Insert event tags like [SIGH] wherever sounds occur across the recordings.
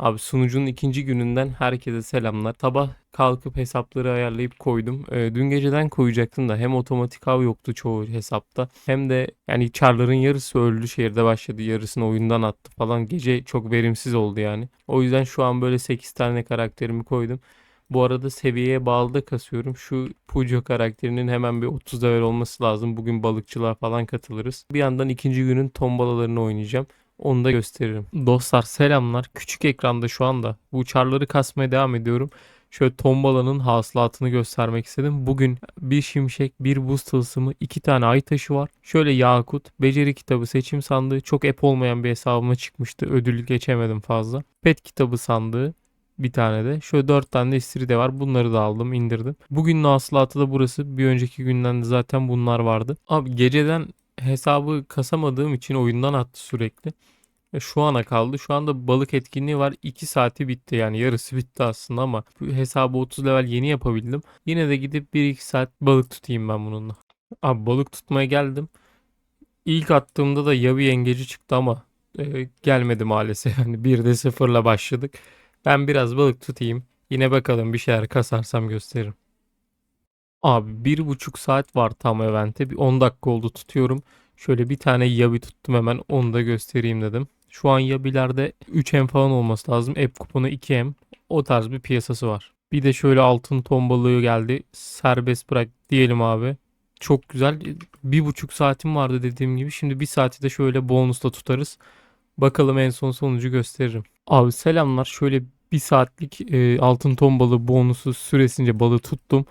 Abi sunucunun ikinci gününden herkese selamlar. Sabah kalkıp hesapları ayarlayıp koydum. Ee, dün geceden koyacaktım da hem otomatik av yoktu çoğu hesapta hem de yani çarların yarısı öldü şehirde başladı. Yarısını oyundan attı falan. Gece çok verimsiz oldu yani. O yüzden şu an böyle 8 tane karakterimi koydum. Bu arada seviyeye bağlı da kasıyorum. Şu Pujo karakterinin hemen bir 30 level olması lazım. Bugün balıkçılığa falan katılırız. Bir yandan ikinci günün tombalalarını oynayacağım. Onu da gösteririm. Dostlar selamlar. Küçük ekranda şu anda bu çarları kasmaya devam ediyorum. Şöyle tombalanın hasılatını göstermek istedim. Bugün bir şimşek, bir buz tılsımı, iki tane ay taşı var. Şöyle yakut, beceri kitabı, seçim sandığı çok ep olmayan bir hesabıma çıkmıştı. Ödül geçemedim fazla. Pet kitabı sandığı bir tane de. Şöyle dört tane de istiridye var. Bunları da aldım, indirdim. Bugün hasılatı da burası. Bir önceki günden de zaten bunlar vardı. Abi geceden hesabı kasamadığım için oyundan attı sürekli. E, Şu ana kaldı. Şu anda balık etkinliği var. 2 saati bitti yani yarısı bitti aslında ama bu hesabı 30 level yeni yapabildim. Yine de gidip 1-2 saat balık tutayım ben bununla. Abi balık tutmaya geldim. İlk attığımda da yabi yengeci çıktı ama e, gelmedi maalesef. Yani 1'de 0'la başladık. Ben biraz balık tutayım. Yine bakalım bir şeyler kasarsam gösteririm. Abi bir buçuk saat var tam evente. Bir 10 dakika oldu tutuyorum. Şöyle bir tane yabi tuttum hemen onu da göstereyim dedim. Şu an yabilerde 3M falan olması lazım. App kuponu 2M. O tarz bir piyasası var. Bir de şöyle altın ton balığı geldi. Serbest bırak diyelim abi. Çok güzel. Bir buçuk saatim vardı dediğim gibi. Şimdi bir saati de şöyle bonusla tutarız. Bakalım en son sonucu gösteririm. Abi selamlar. Şöyle bir saatlik e, altın ton balığı bonusu süresince balığı tuttum.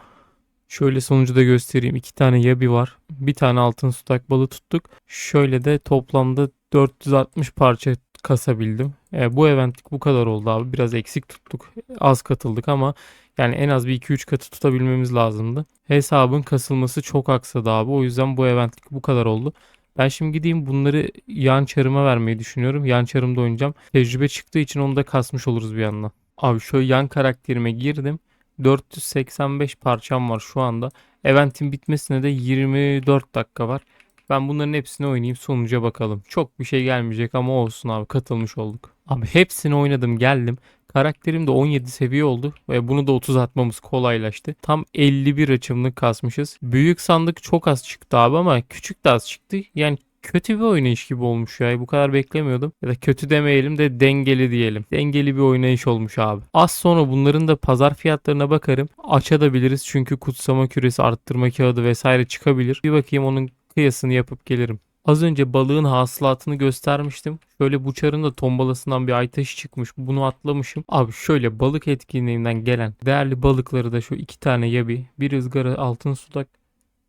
Şöyle sonucu da göstereyim. İki tane yabi var. Bir tane altın sudak balı tuttuk. Şöyle de toplamda 460 parça kasabildim. E, bu eventlik bu kadar oldu abi. Biraz eksik tuttuk. Az katıldık ama yani en az bir 2-3 katı tutabilmemiz lazımdı. Hesabın kasılması çok aksadı abi. O yüzden bu eventlik bu kadar oldu. Ben şimdi gideyim bunları yan çarıma vermeyi düşünüyorum. Yan çarımda oynayacağım. Tecrübe çıktığı için onu da kasmış oluruz bir yandan. Abi şöyle yan karakterime girdim. 485 parçam var şu anda. Eventin bitmesine de 24 dakika var. Ben bunların hepsini oynayayım sonuca bakalım. Çok bir şey gelmeyecek ama olsun abi katılmış olduk. Abi hepsini oynadım geldim. Karakterim de 17 seviye oldu ve bunu da 30 atmamız kolaylaştı. Tam 51 açımlık kasmışız. Büyük sandık çok az çıktı abi ama küçük de az çıktı. Yani kötü bir oynayış gibi olmuş ya. Bu kadar beklemiyordum. Ya da kötü demeyelim de dengeli diyelim. Dengeli bir oynayış olmuş abi. Az sonra bunların da pazar fiyatlarına bakarım. Açabiliriz çünkü kutsama küresi, arttırma kağıdı vesaire çıkabilir. Bir bakayım onun kıyasını yapıp gelirim. Az önce balığın hasılatını göstermiştim. Şöyle bu çarın da tombalasından bir aytaşı çıkmış. Bunu atlamışım. Abi şöyle balık etkinliğinden gelen değerli balıkları da şu iki tane yabi, bir ızgara altın sudak.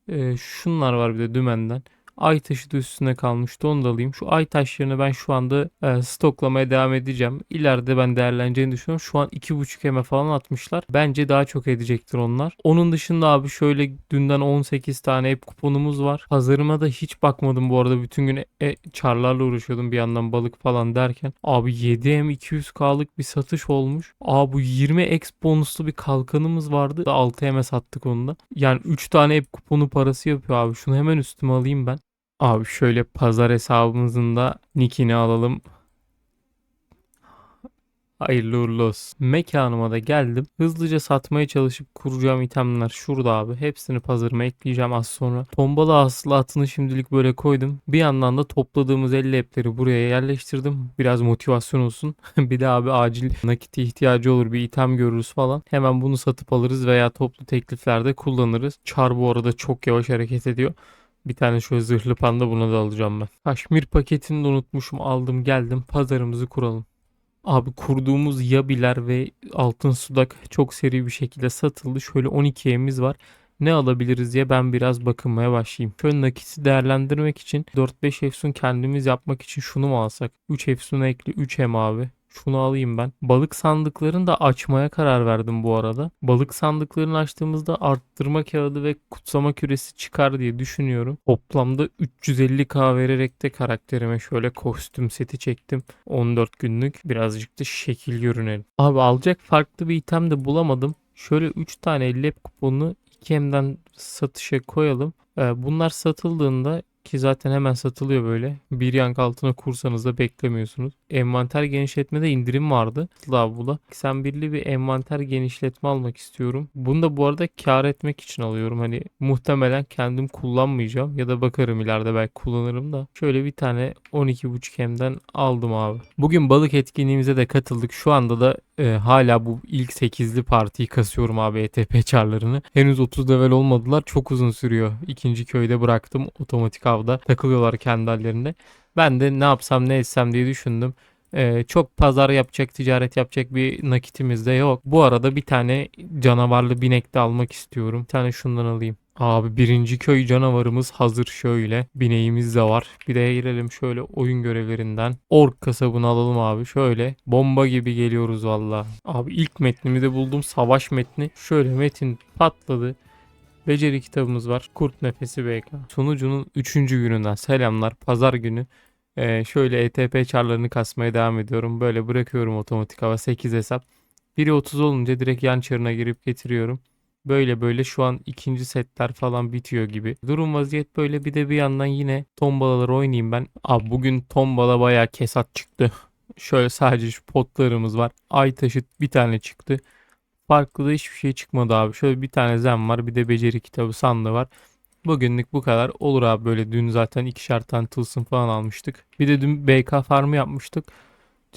Ee, şunlar var bir de dümenden. Ay taşı da üstüne kalmıştı onu da alayım. Şu ay taşlarını ben şu anda e, stoklamaya devam edeceğim. İleride ben değerleneceğini düşünüyorum. Şu an 2.5 eme falan atmışlar. Bence daha çok edecektir onlar. Onun dışında abi şöyle dünden 18 tane hep kuponumuz var. Pazarıma da hiç bakmadım bu arada. Bütün gün e, çarlarla uğraşıyordum bir yandan balık falan derken. Abi 7M 200K'lık bir satış olmuş. Abi bu 20x bonuslu bir kalkanımız vardı. 6M sattık onu da. Yani 3 tane hep kuponu parası yapıyor abi. Şunu hemen üstüme alayım ben. Abi şöyle pazar hesabımızın da nickini alalım. Hayırlı uğurlu olsun. Mekanıma da geldim. Hızlıca satmaya çalışıp kuracağım itemler şurada abi. Hepsini pazarıma ekleyeceğim az sonra. Tombala hasılatını şimdilik böyle koydum. Bir yandan da topladığımız 50 epleri buraya yerleştirdim. Biraz motivasyon olsun. [LAUGHS] bir de abi acil nakit ihtiyacı olur bir item görürüz falan. Hemen bunu satıp alırız veya toplu tekliflerde kullanırız. Char bu arada çok yavaş hareket ediyor. Bir tane şöyle zırhlı panda buna da alacağım ben. Kaşmir paketini de unutmuşum. Aldım geldim. Pazarımızı kuralım. Abi kurduğumuz yabiler ve altın sudak çok seri bir şekilde satıldı. Şöyle 12 emimiz var. Ne alabiliriz diye ben biraz bakınmaya başlayayım. Şöyle nakiti değerlendirmek için 4-5 efsun kendimiz yapmak için şunu mu alsak? 3 efsun ekli 3 em abi. Şunu alayım ben. Balık sandıklarını da açmaya karar verdim bu arada. Balık sandıklarını açtığımızda arttırma kağıdı ve kutsama küresi çıkar diye düşünüyorum. Toplamda 350k vererek de karakterime şöyle kostüm seti çektim. 14 günlük. Birazcık da şekil görünelim. Abi alacak farklı bir item de bulamadım. Şöyle 3 tane lab kuponunu 2M'den satışa koyalım. Ee, Bunlar satıldığında Ki zaten hemen satılıyor böyle. Bir yank altına kursanız da beklemiyorsunuz. Envanter genişletmede indirim vardı. Daha bula. Sen birli bir envanter genişletme almak istiyorum. Bunu da bu arada kar etmek için alıyorum. Hani muhtemelen kendim kullanmayacağım. Ya da bakarım ileride belki kullanırım da. Şöyle bir tane 12.5 hemden aldım abi. Bugün balık etkinliğimize de katıldık. Şu anda da e, hala bu ilk 8'li partiyi kasıyorum abi ETP çarlarını. Henüz 30 level olmadılar. Çok uzun sürüyor. İkinci köyde bıraktım. Otomatik avda takılıyorlar kendi hallerinde. Ben de ne yapsam ne etsem diye düşündüm. E, çok pazar yapacak, ticaret yapacak bir nakitimiz de yok. Bu arada bir tane canavarlı binek de almak istiyorum. Bir tane şundan alayım. Abi birinci köy canavarımız hazır şöyle. Bineğimiz de var. Bir de girelim şöyle oyun görevlerinden. Ork kasabını alalım abi. Şöyle bomba gibi geliyoruz valla. Abi ilk metnimi de buldum. Savaş metni. Şöyle metin patladı. Beceri kitabımız var. Kurt Nefesi BK. Sunucunun 3. gününden selamlar. Pazar günü. Ee, şöyle ETP çarlarını kasmaya devam ediyorum. Böyle bırakıyorum otomatik hava 8 hesap. Biri 30 olunca direkt yan çarına girip getiriyorum. Böyle böyle şu an ikinci setler falan bitiyor gibi. Durum vaziyet böyle bir de bir yandan yine tombalaları oynayayım ben. Abi bugün tombala bayağı kesat çıktı. [LAUGHS] Şöyle sadece şu potlarımız var. Ay taşı bir tane çıktı. Farklı da hiçbir şey çıkmadı abi. Şöyle bir tane zen var bir de beceri kitabı sandığı var. Bugünlük bu kadar. Olur abi böyle dün zaten ikişer tane tılsım falan almıştık. Bir de dün BK farmı yapmıştık.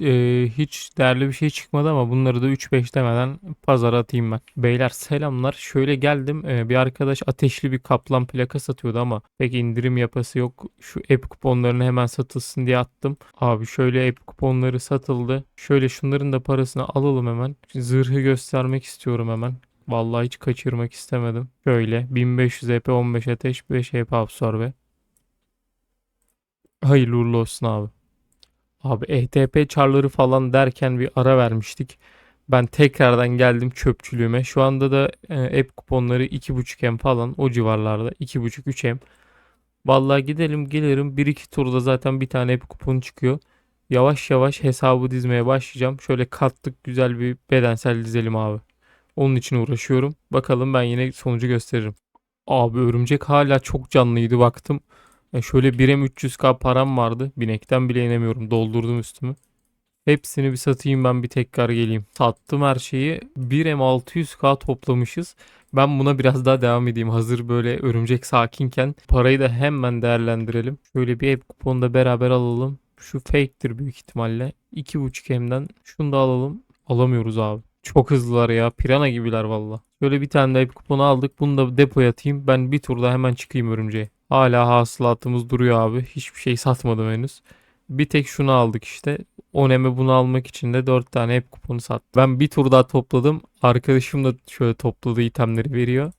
Ee, hiç değerli bir şey çıkmadı ama bunları da 3-5 demeden pazara atayım ben. Beyler selamlar. Şöyle geldim. Ee, bir arkadaş ateşli bir kaplan plaka satıyordu ama pek indirim yapası yok. Şu app kuponlarını hemen satılsın diye attım. Abi şöyle app kuponları satıldı. Şöyle şunların da parasını alalım hemen. Zırhı göstermek istiyorum hemen. Vallahi hiç kaçırmak istemedim. Şöyle 1500 EP 15 ateş 5 EP absorbe. Hayırlı uğurlu olsun abi. Abi ETP çarları falan derken bir ara vermiştik. Ben tekrardan geldim çöpçülüğüme. Şu anda da e, app kuponları 2.5M falan o civarlarda. 2.5-3M. Vallahi gidelim gelirim. 1-2 turda zaten bir tane app kupon çıkıyor. Yavaş yavaş hesabı dizmeye başlayacağım. Şöyle katlık güzel bir bedensel dizelim abi. Onun için uğraşıyorum. Bakalım ben yine sonucu gösteririm. Abi örümcek hala çok canlıydı baktım. E şöyle 1M 300k param vardı. Binekten bile inemiyorum. Doldurdum üstümü. Hepsini bir satayım ben bir tekrar geleyim. Sattım her şeyi. 1M 600k toplamışız. Ben buna biraz daha devam edeyim. Hazır böyle örümcek sakinken parayı da hemen değerlendirelim. Şöyle bir app kuponu da beraber alalım. Şu fake'tir büyük ihtimalle. 2.5M'den şunu da alalım. Alamıyoruz abi. Çok hızlılar ya. Pirana gibiler valla. Şöyle bir tane de app kuponu aldık. Bunu da depoya atayım. Ben bir turda hemen çıkayım örümceğe. Hala hasılatımız duruyor abi. Hiçbir şey satmadım henüz. Bir tek şunu aldık işte. Oneme bunu almak için de 4 tane hep kuponu sattım. Ben bir tur daha topladım. Arkadaşım da şöyle topladığı itemleri veriyor.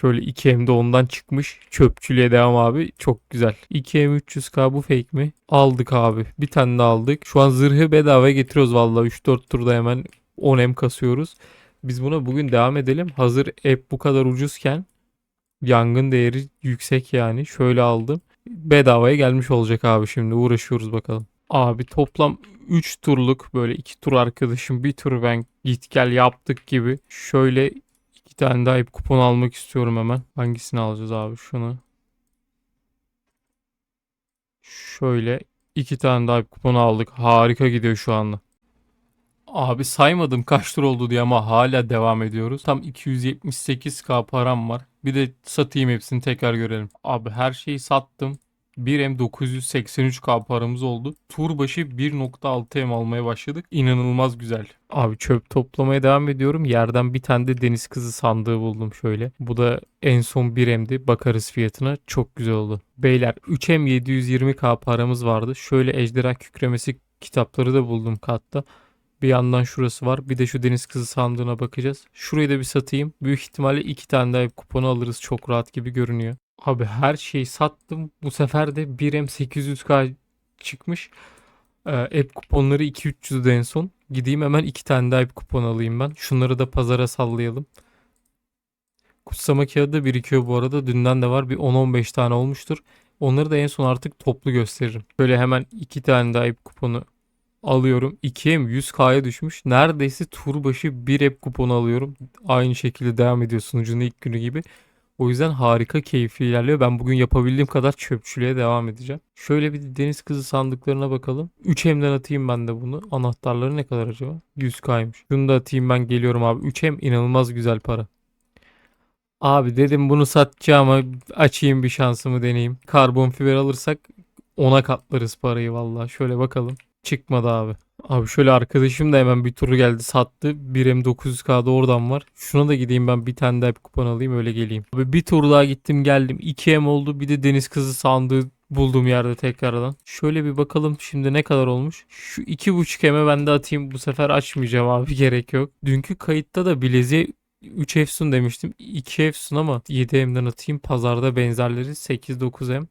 Şöyle 2M de ondan çıkmış. Çöpçülüğe devam abi. Çok güzel. 2M 300k bu fake mi? Aldık abi. Bir tane de aldık. Şu an zırhı bedava getiriyoruz vallahi 3-4 turda hemen 10M kasıyoruz. Biz buna bugün devam edelim. Hazır app bu kadar ucuzken Yangın değeri yüksek yani. Şöyle aldım. Bedavaya gelmiş olacak abi şimdi. Uğraşıyoruz bakalım. Abi toplam 3 turluk böyle 2 tur arkadaşım bir tur ben git gel yaptık gibi. Şöyle 2 tane daha ip kupon almak istiyorum hemen. Hangisini alacağız abi şunu. Şöyle 2 tane daha ip kupon aldık. Harika gidiyor şu anda. Abi saymadım kaç tur oldu diye ama hala devam ediyoruz. Tam 278k param var. Bir de satayım hepsini tekrar görelim. Abi her şeyi sattım. 1M 983k paramız oldu. Tur başı 1.6M almaya başladık. İnanılmaz güzel. Abi çöp toplamaya devam ediyorum. Yerden bir tane de deniz kızı sandığı buldum şöyle. Bu da en son 1M'di. Bakarız fiyatına. Çok güzel oldu. Beyler 3M 720k paramız vardı. Şöyle ejderha kükremesi kitapları da buldum katta. Bir yandan şurası var. Bir de şu deniz kızı sandığına bakacağız. Şurayı da bir satayım. Büyük ihtimalle iki tane daha kuponu alırız. Çok rahat gibi görünüyor. Abi her şeyi sattım. Bu sefer de 1M 800k çıkmış. Ee, app kuponları 2-300'de en son. Gideyim hemen iki tane daha app kupon alayım ben. Şunları da pazara sallayalım. Kutsama kağıdı da birikiyor bu arada. Dünden de var. Bir 10-15 tane olmuştur. Onları da en son artık toplu gösteririm. Böyle hemen iki tane daha app kuponu alıyorum. 2'ye mi 100K'ya düşmüş. Neredeyse tur başı bir app kuponu alıyorum. Aynı şekilde devam ediyor sunucunun ilk günü gibi. O yüzden harika keyifli ilerliyor. Ben bugün yapabildiğim kadar çöpçülüğe devam edeceğim. Şöyle bir deniz kızı sandıklarına bakalım. 3M'den atayım ben de bunu. Anahtarları ne kadar acaba? 100K'ymış. Şunu da atayım ben geliyorum abi. 3M inanılmaz güzel para. Abi dedim bunu satacağıma açayım bir şansımı deneyeyim. Karbon fiber alırsak ona katlarız parayı vallahi. Şöyle bakalım. Çıkmadı abi. Abi şöyle arkadaşım da hemen bir turu geldi sattı. 1M 900K'da oradan var. Şuna da gideyim ben bir tane daha bir kupon alayım öyle geleyim. Abi bir tur daha gittim geldim. 2M oldu bir de deniz kızı sandığı bulduğum yerde tekrardan. Şöyle bir bakalım şimdi ne kadar olmuş. Şu 2.5M'e ben de atayım bu sefer açmayacağım abi [LAUGHS] gerek yok. Dünkü kayıtta da bileziğe 3 Efsun demiştim. 2 Efsun ama 7M'den atayım. Pazarda benzerleri 8-9M.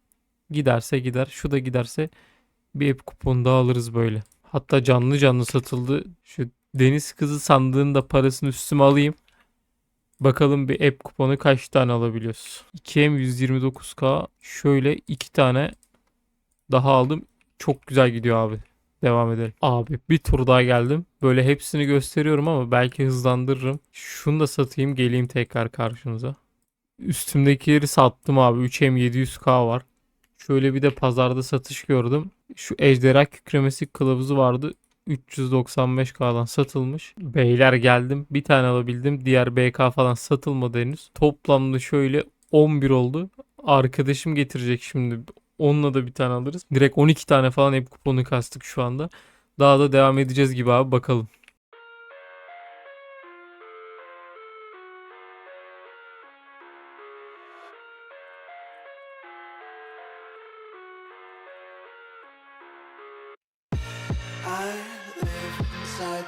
Giderse gider. Şu da giderse bir app kuponu daha alırız böyle. Hatta canlı canlı satıldı. Şu deniz kızı sandığında parasını üstüme alayım. Bakalım bir app kuponu kaç tane alabiliyoruz. 2M 129K. Şöyle iki tane daha aldım. Çok güzel gidiyor abi. Devam edelim. Abi bir tur daha geldim. Böyle hepsini gösteriyorum ama belki hızlandırırım. Şunu da satayım geleyim tekrar karşınıza. Üstümdekileri sattım abi. 3M 700K var. Şöyle bir de pazarda satış gördüm. Şu ejderha kükremesi kılavuzu vardı. 395K'dan satılmış. Beyler geldim. Bir tane alabildim. Diğer BK falan satılmadı henüz. Toplamda şöyle 11 oldu. Arkadaşım getirecek şimdi. Onunla da bir tane alırız. Direkt 12 tane falan hep kuponu kastık şu anda. Daha da devam edeceğiz gibi abi bakalım.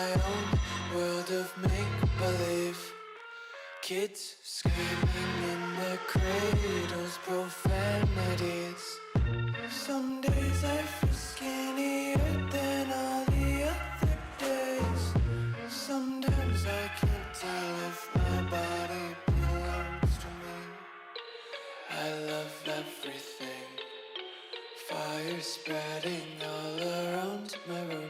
My own world of make believe. Kids screaming in their cradles, profanities. Some days I feel skinnier than all the other days. Sometimes I can't tell if my body belongs to me. I love everything. Fire spreading all around my room.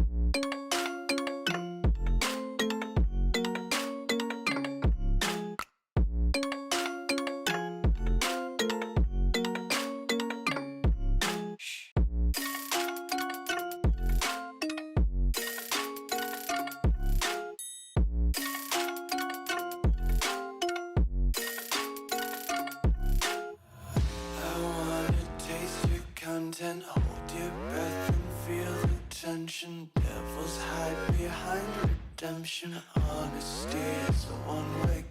Redemption. Honesty is a one-way gate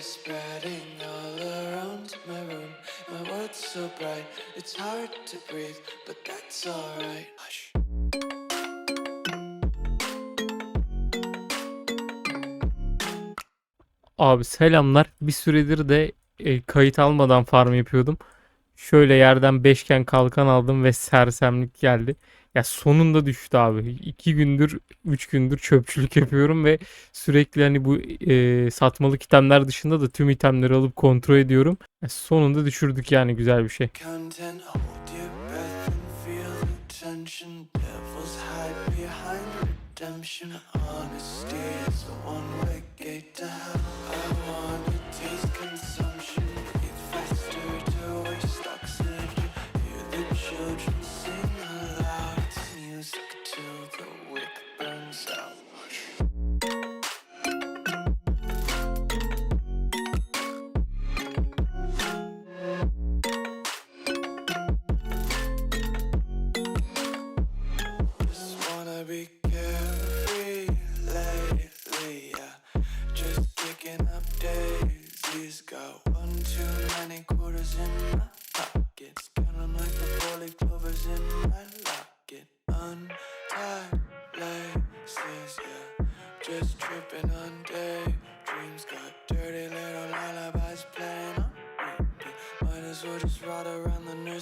Spreading all around my room. My world's so bright, it's hard to breathe, but that's alright. Hush. Abi selamlar. Bir süredir de e, kayıt almadan farm yapıyordum. Şöyle yerden beşgen kalkan aldım ve sersemlik geldi. Ya sonunda düştü abi. İki gündür, üç gündür çöpçülük yapıyorum ve sürekli hani bu e, satmalık itemler dışında da tüm itemleri alıp kontrol ediyorum. Ya sonunda düşürdük yani güzel bir şey.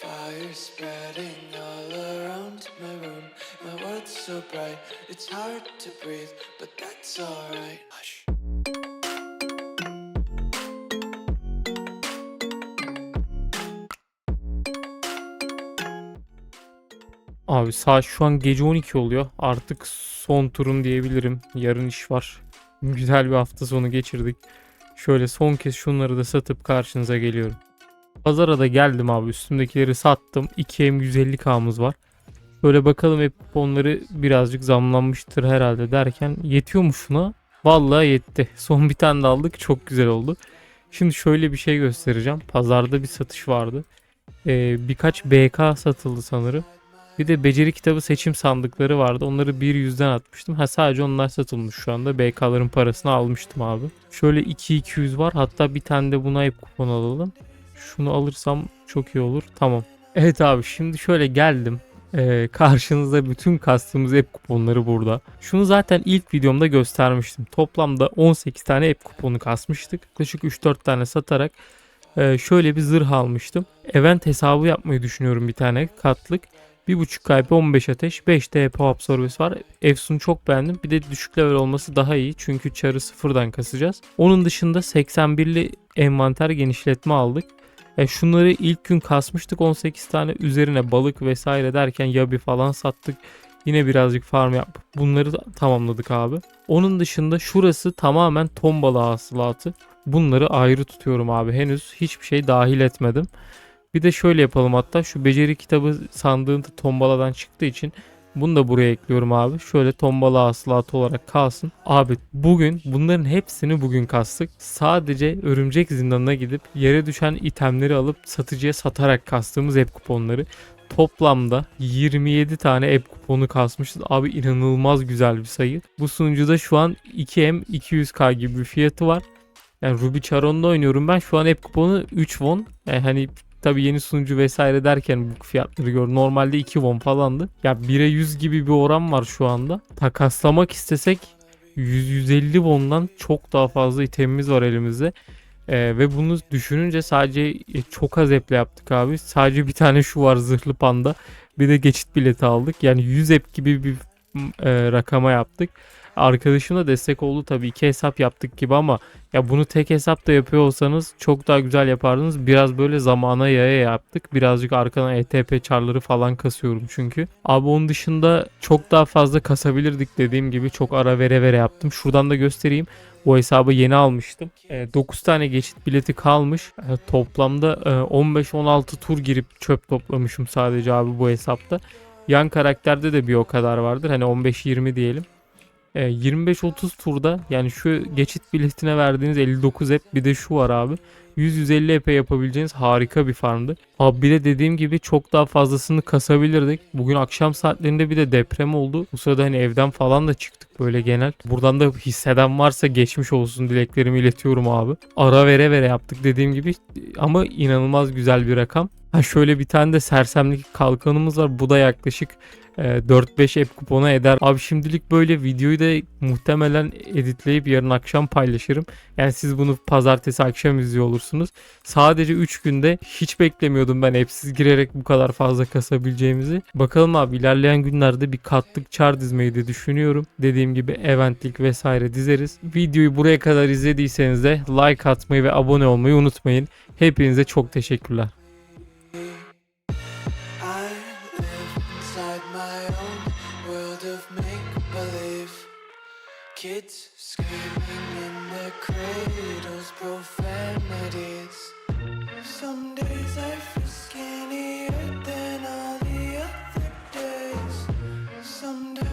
Fire spreading all around my room. My world's so bright, it's hard to breathe, but that's alright. Hush. Abi saat şu an gece 12 oluyor. Artık son turum diyebilirim. Yarın iş var. Güzel bir hafta sonu geçirdik. Şöyle son kez şunları da satıp karşınıza geliyorum. Pazara da geldim abi. Üstümdekileri sattım. 2M 150K'mız var. Böyle bakalım hep onları birazcık zamlanmıştır herhalde derken yetiyor mu şuna? Vallahi yetti. [LAUGHS] Son bir tane de aldık. Çok güzel oldu. Şimdi şöyle bir şey göstereceğim. Pazarda bir satış vardı. Ee, birkaç BK satıldı sanırım. Bir de beceri kitabı seçim sandıkları vardı. Onları bir yüzden atmıştım. Ha sadece onlar satılmış şu anda. BK'ların parasını almıştım abi. Şöyle 2-200 var. Hatta bir tane de buna hep kupon alalım. Şunu alırsam çok iyi olur. Tamam. Evet abi şimdi şöyle geldim. Ee, karşınızda bütün kastığımız app kuponları burada. Şunu zaten ilk videomda göstermiştim. Toplamda 18 tane app kuponu kasmıştık. Yaklaşık 3-4 tane satarak Ee, şöyle bir zırh almıştım. Event hesabı yapmayı düşünüyorum bir tane katlık. 1.5 KP 15 ateş 5 TP absorbesi var. Efsun'u çok beğendim. Bir de düşük level olması daha iyi. Çünkü çarı sıfırdan kasacağız. Onun dışında 81'li envanter genişletme aldık. E şunları ilk gün kasmıştık 18 tane üzerine balık vesaire derken yabi falan sattık. Yine birazcık farm yapıp bunları tamamladık abi. Onun dışında şurası tamamen ton balığı hasılatı. Bunları ayrı tutuyorum abi. Henüz hiçbir şey dahil etmedim. Bir de şöyle yapalım hatta şu beceri kitabı sandığında tombaladan çıktığı için bunu da buraya ekliyorum abi. Şöyle tombala hasılatı olarak kalsın. Abi bugün bunların hepsini bugün kastık. Sadece örümcek zindanına gidip yere düşen itemleri alıp satıcıya satarak kastığımız app kuponları. Toplamda 27 tane app kuponu kasmışız. Abi inanılmaz güzel bir sayı. Bu sunucuda şu an 2M 200k gibi bir fiyatı var. Yani Ruby Charon'da oynuyorum ben. Şu an app kuponu 3 won. Yani hani tabii yeni sunucu vesaire derken bu fiyatları gör. Normalde 2 won falandı. Ya 1'e 100 gibi bir oran var şu anda. Takaslamak istesek 100-150 won'dan çok daha fazla itemimiz var elimizde. Ee, ve bunu düşününce sadece e, çok az eple yaptık abi. Sadece bir tane şu var zırhlı panda. Bir de geçit bileti aldık. Yani 100 ep gibi bir e, rakama yaptık. Arkadaşım da destek oldu tabii iki hesap yaptık gibi ama ya bunu tek hesapta yapıyor olsanız çok daha güzel yapardınız. Biraz böyle zamana yaya yaptık. Birazcık arkadan ETP çarları falan kasıyorum çünkü. Abi onun dışında çok daha fazla kasabilirdik dediğim gibi çok ara vere vere yaptım. Şuradan da göstereyim. Bu hesabı yeni almıştım. 9 tane geçit bileti kalmış. E, Toplamda e, 15-16 tur girip çöp toplamışım sadece abi bu hesapta. Yan karakterde de bir o kadar vardır. Hani 15-20 diyelim. E, 25-30 turda yani şu geçit biletine verdiğiniz 59 ep bir de şu var abi. 100-150 epe yapabileceğiniz harika bir farmdı. Abi bir de dediğim gibi çok daha fazlasını kasabilirdik. Bugün akşam saatlerinde bir de deprem oldu. Bu sırada hani evden falan da çıktık böyle genel. Buradan da hisseden varsa geçmiş olsun dileklerimi iletiyorum abi. Ara vere vere yaptık dediğim gibi ama inanılmaz güzel bir rakam. Ha şöyle bir tane de sersemlik kalkanımız var. Bu da yaklaşık 4-5 app kupona eder. Abi şimdilik böyle videoyu da muhtemelen editleyip yarın akşam paylaşırım. Yani siz bunu pazartesi akşam izliyor olursunuz. Sadece 3 günde hiç beklemiyordum ben app'siz girerek bu kadar fazla kasabileceğimizi. Bakalım abi ilerleyen günlerde bir katlık char dizmeyi de düşünüyorum. Dediğim gibi eventlik vesaire dizeriz. Videoyu buraya kadar izlediyseniz de like atmayı ve abone olmayı unutmayın. Hepinize çok teşekkürler. Kids